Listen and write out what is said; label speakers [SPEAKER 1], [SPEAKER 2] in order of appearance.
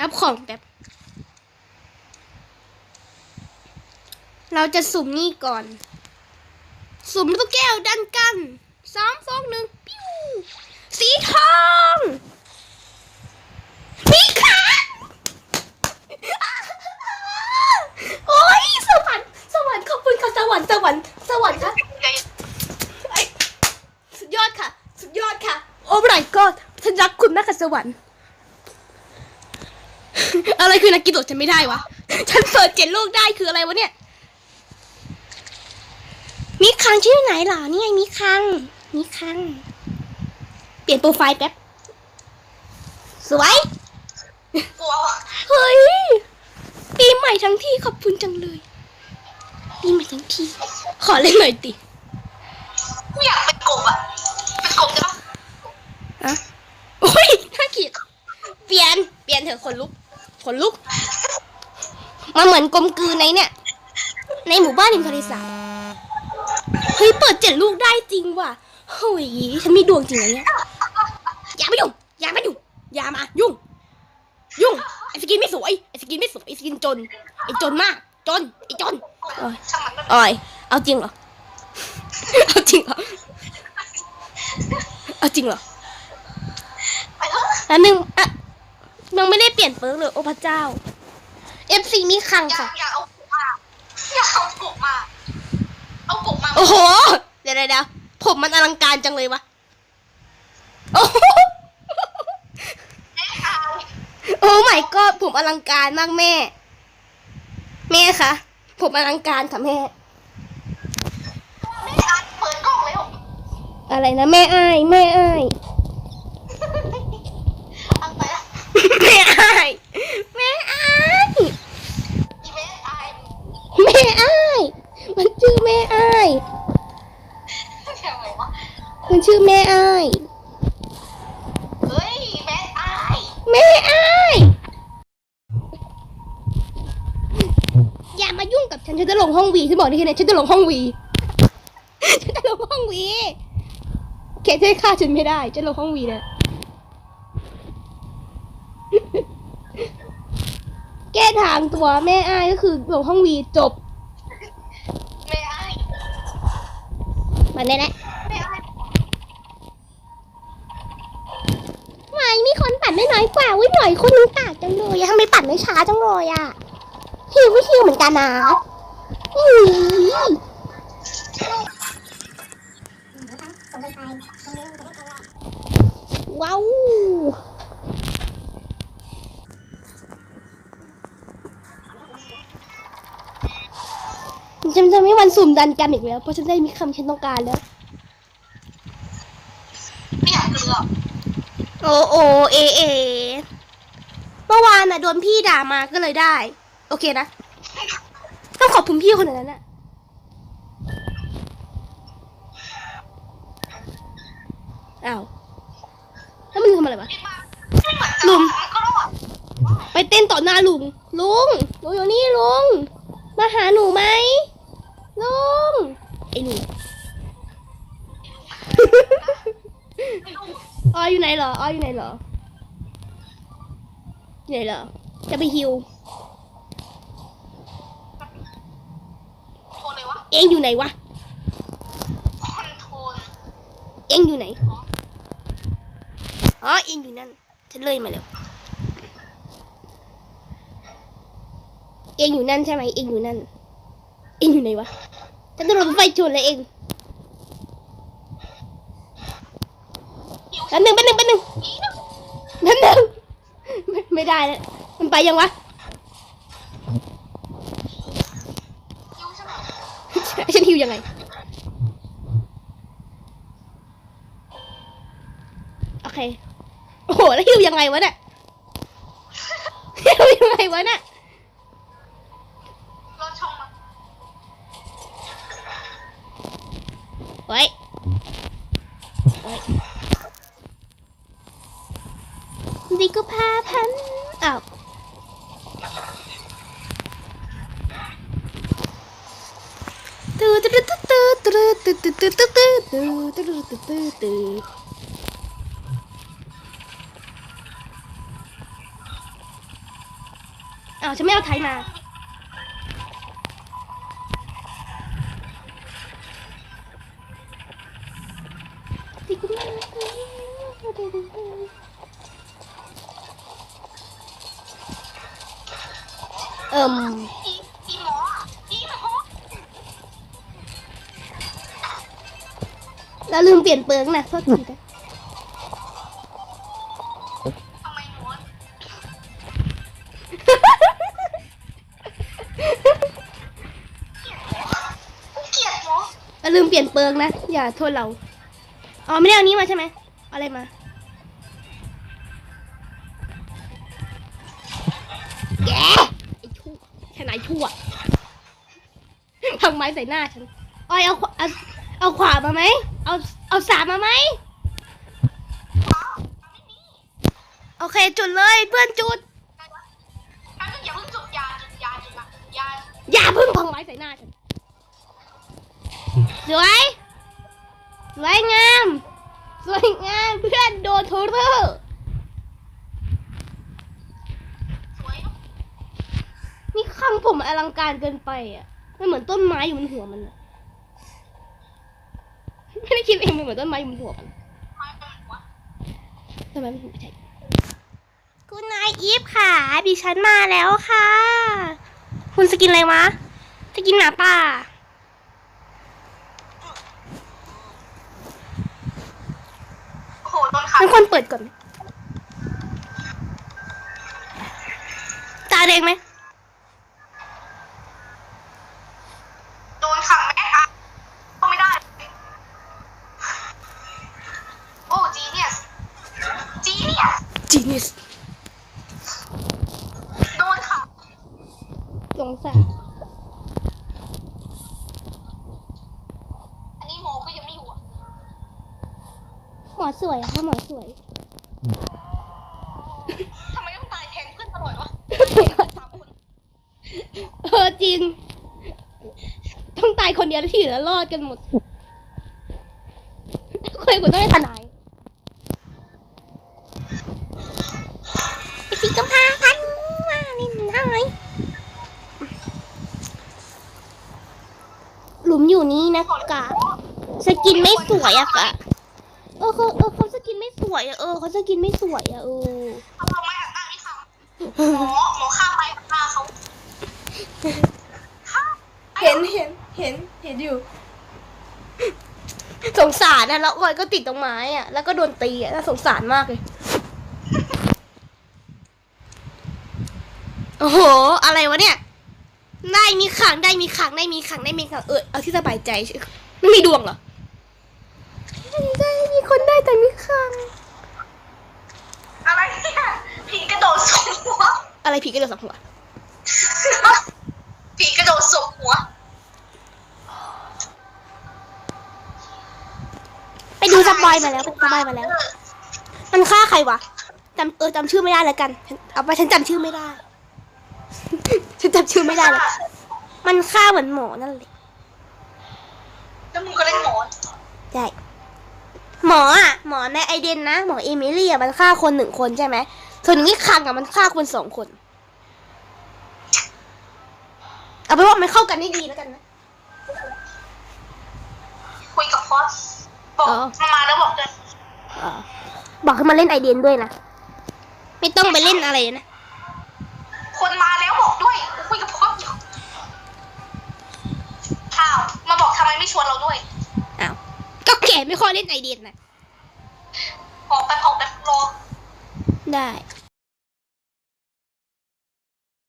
[SPEAKER 1] รับของแบบ เราจะสุ่มนี่ก่อน สุ่มลูกแก้วดันกันสามสองหนึ่งปิ้วสีทองพี่ขาโอ้ยสวรรค์สวรรค์ขอบคุณค่ะสวรรค์สวรรค์สวรรค์ค่ะไอ้สุดยอดค่ะ สุดยอดค่ะ โอ้ my god ฉันรักคุณมากค่ะสวรรค์อะไร คือนักกีฬาฉันไม่ได้วะ ฉันเปิดเจ็ดลูกได้คืออะไรวะเนี่ยมีคังชื่อไหนเหรอนี่ไงมีคังมีคัง เปลี่ยนโปรไฟล์แป๊บ สวย
[SPEAKER 2] กลัวอะ
[SPEAKER 1] เฮ้ย ปีใหม่ทั้งที่ขอบคุณจังเลย ปีใหม่ทั้งที่ ขอเล่นหน่อยติ
[SPEAKER 2] กูอยากเป็นกบอะเป็นกบได้ปะ
[SPEAKER 1] ฮะโอ้ยน่าเกลียดเปลี่ยน เปลี่ยนเถอะขนลุก ขนลุกมาเหมือนกลมกลืนในเนี่ย ในหมู่บ้านริมทะเลสาบเฮ้ยเปิดเจ็ดลูกได้จริงว่ะเฮ้ยฉันมีดวงจริงนะเนี่ยอย่ามายุ่งอย่ามายุ่งอย่ามายุ่ง ยุ่งไอ้สกินไม่สวยไอ้สกินไม่สวยไอ้สกินจนไอ้จนมากจนไอ้จน
[SPEAKER 2] กบช่างมันมัน
[SPEAKER 1] ออยเอาจริงเหรอเอาจริงเหรอเอาจริงเหรอ
[SPEAKER 2] ไปเถอะ
[SPEAKER 1] แล้วนึงอะ ยังไม่ได้เปลี่ยนเปิร์กเลยโอ้พระเจ้า FC มีคัง
[SPEAKER 2] อยา
[SPEAKER 1] ค่ะ
[SPEAKER 2] กอยากเอากบมาอยากเอากบมา เอากบมา
[SPEAKER 1] โอ้โห เดี๋ยวเดี๋ยวเดี๋ยวผมมันอลังการจังเลยวะโอ้โห
[SPEAKER 2] แม่อาย
[SPEAKER 1] โอ้ my god ผมอลังการมากแม่ แม่คะผมอลังการค่ะแม่
[SPEAKER 2] แม่อายเปิดกล้องแล้ว
[SPEAKER 1] อะไรนะแม่อ้ายแม่อ้าย ชื่อแม่อ้าย
[SPEAKER 2] เฮ้ยแม่อาย
[SPEAKER 1] แม่อ้ายอย่ามายุ่งกับฉันฉันจะลงห้องวีฉันบอกได้แค่นี้ฉันจะลงห้องวีฉันจะลงห้องวีแกจะฆ่าฉันไม่ได้ฉันลงห้องวีเลยแก้ทางตัวแม่อ้ายก็คือลงห้องวีจบ
[SPEAKER 2] แม่อาย
[SPEAKER 1] มาได้แล้ว
[SPEAKER 2] แม่อาย
[SPEAKER 1] วายมีคนปั่นได้น้อยกว่าวิ หน่อยคนนึงกากจังเลยอะทำไมปั่นไม่ช้าจังเลยอะหิวก็หิวเหมือนกันนะอืมว้าวฉันจะไม่วันสุ่มดันกันอีกแล้ว เพราะฉันได้มีคำฉันต้องการแล้ว
[SPEAKER 2] ไม่อยากเลือก
[SPEAKER 1] โอโอเอเอเมื่อวานน่ะโดนพี่ด่ามาก็เลยได้ โอเคนะ ต้องขอบคุณพี่คนนั้นน่ะอ้าวแล้วมันทำอะไรวะ
[SPEAKER 2] ไม่มาไม่เหมือนจะ
[SPEAKER 1] ลุงไปเต้นต่อหน้าลุง ลุงลุงอยู่นี่ลุง มาหาหนูไหมลุงไอ้หนูออยอยู่ไหนเหรอออยอยู่ไหนเหรอ ไหนเหรอ จะไปฮิว
[SPEAKER 2] โทรเลยวะ
[SPEAKER 1] เองอยู่ไหนวะ
[SPEAKER 2] คอนโทรล
[SPEAKER 1] เองอยู่ไหน อ๋อ เองอยู่นั่น ฉันเลยมาแล้วเองอยู่นั่นใช่ไหมเองอยู่นั่น เองอยู่ไหนวะ ฉันจะโดนไฟชนเลยเอง
[SPEAKER 2] หิว
[SPEAKER 1] แป๊บหนึ่งแป๊บหนึ่งแป๊บหนึ่งแป๊บหนึ่ง ไม่ไม่ได้แล้วมันไปยังวะ
[SPEAKER 2] หิวใช่ไหม
[SPEAKER 1] ฉันฮิวยังไงโอเคโอ้โหแล้วฮิวยังไงวะเนี่ยฮิวยังไงวะเนี่ย
[SPEAKER 2] รถช่องมา
[SPEAKER 1] ไว้ไว้ ดีก็พาพันอ้าวตื้อตื้อตื้อตื้อตื้อตื้อตื้อตื้อตื้อตื้อตื้อตื้อตื้อตื้ออ้าวฉันไม่เอาไทยมา เอิ่ม
[SPEAKER 2] อีอีหมออีหมอ
[SPEAKER 1] แล้วลืมเปลี่ยนเปิงนะโทษทีนะ
[SPEAKER 2] ทำไมหมอเกลียดหมอ
[SPEAKER 1] แล้วลืมเปลี่ยนเปิงนะ อย่าโทษเรา อ๋อ ไม่ได้เอานี้มาใช่ไหมเอาอะไรมา ขนาดชั่วทำไม้ใส่หน้าฉันอ้อยเอาเอาเอาขวามาไหมเอาเอาสามมาไหมโอเคจุดเลยเพื่อนจุด
[SPEAKER 2] อย่าเพิ่งจุดยาจุดยาจุดยา
[SPEAKER 1] อย่าเพิ่งพังไม้ใส่หน้าฉันสวยสวยงามสวยงามเพื่อนโดนทรเรอร์
[SPEAKER 2] สวยเนอะ
[SPEAKER 1] นี่ข้างผมอลังการเกินไปอะมันเหมือนต้นไม้อยู่บนหัวมันอะไม่ได้คิดเองมันเหมือนต้นไม้อยู่บนหัวมัน
[SPEAKER 2] ไม่เป็นหัว
[SPEAKER 1] ทำไมไม่ถึงไม่ใช่คุณนายอีฟค่ะดิฉันมาแล้วค่ะ คุณจะกินอะไรวะจะกินหมาป่า
[SPEAKER 2] โอ้โหโดนขัง
[SPEAKER 1] เป็นคนเปิดก่อนไหมตาแดงไหม
[SPEAKER 2] โดนขังแม็กอะเข้าไม่ได้ โอ้จีเนียสจีเนี ยส
[SPEAKER 1] จีนิส
[SPEAKER 2] โดนขัง
[SPEAKER 1] สงสาร
[SPEAKER 2] อันนี้หมอก็ยังไม่อยู่อะ
[SPEAKER 1] หมอสวยอะค่ะหมอสวย
[SPEAKER 2] ทำไมต้องตายแทนเพื่อนตลอดวะสามคน
[SPEAKER 1] เออจริง ต้องตายคนเดียวแล้วที่เหลือรอดกันหมดเคยกูต้องได้ทนายไอสีกำพร้าพันมาเล่นได้หลุม อยู่นี่นะกะสกินไม่สวยอะกะเออเขาเออเขาสกินไม่สวยอะเออเขาสกินไม่สวยอะเออ
[SPEAKER 2] เอาทำไมอะอะไม่ทำหมอหมอฆ่าไปฆ่าเขา
[SPEAKER 1] เห็นเห็นเห็นเห็นอยู่ สงสารนะแล้วออยก็ติดตรงไม้อะแล้วก็โดนตีอะน่าสงสารมากเลยโอ้โห อะไรวะเนี่ย ได้มีขังได้มีขังได้มีขังได้มีขังเออเอาที่สบายใจใช่ไม่มีดวงเหรอได้มีคนได้แต่มีขัง
[SPEAKER 2] อะไรเนี่ยผีกระโดดสบหัว
[SPEAKER 1] อะไรผีกระโดดสองหัว
[SPEAKER 2] ผีกระโดดสบหัว
[SPEAKER 1] ไปดูสปอยมาแล้วไปดูสปอยมาแล้ว มันฆ่าใครวะจำเออจำชื่อไม่ได้แล้วกันฉันเอาไปฉันจำชื่อไม่ได้ ฉันจำชื่อไม่ได้แล้วมันฆ่าเหมือนหมอนั่นแหละ
[SPEAKER 2] แล้วมึงก็เล่นหมอน
[SPEAKER 1] ใช่หมออะหมอในไอเดนนะหมอเอมิลี่อะมันฆ่าคนหนึ่งคนใช่ไหมส่วนนี้คังอะมันฆ่าคนสองคน เอาไปนว่ามันเข้ากันได้ดีแล้วกันนะ
[SPEAKER 2] คุยกับพอสบอก
[SPEAKER 1] อ๋อ
[SPEAKER 2] มามาแล้วบอกเลย
[SPEAKER 1] บอกให้มาเล่นไอเดนด้วยนะ ไม่ต้องไปเล่นอะไรนะ
[SPEAKER 2] คนมาแล้วบอก ด้วยกูคุยกับพอสอยู่อ้าวมาบอกทำไมไม่ชวนเราด้วย
[SPEAKER 1] อ้าว ก็แกไม่ค่อยเล่นไอเดนนะ
[SPEAKER 2] ออกไปออกไปรอ
[SPEAKER 1] ได้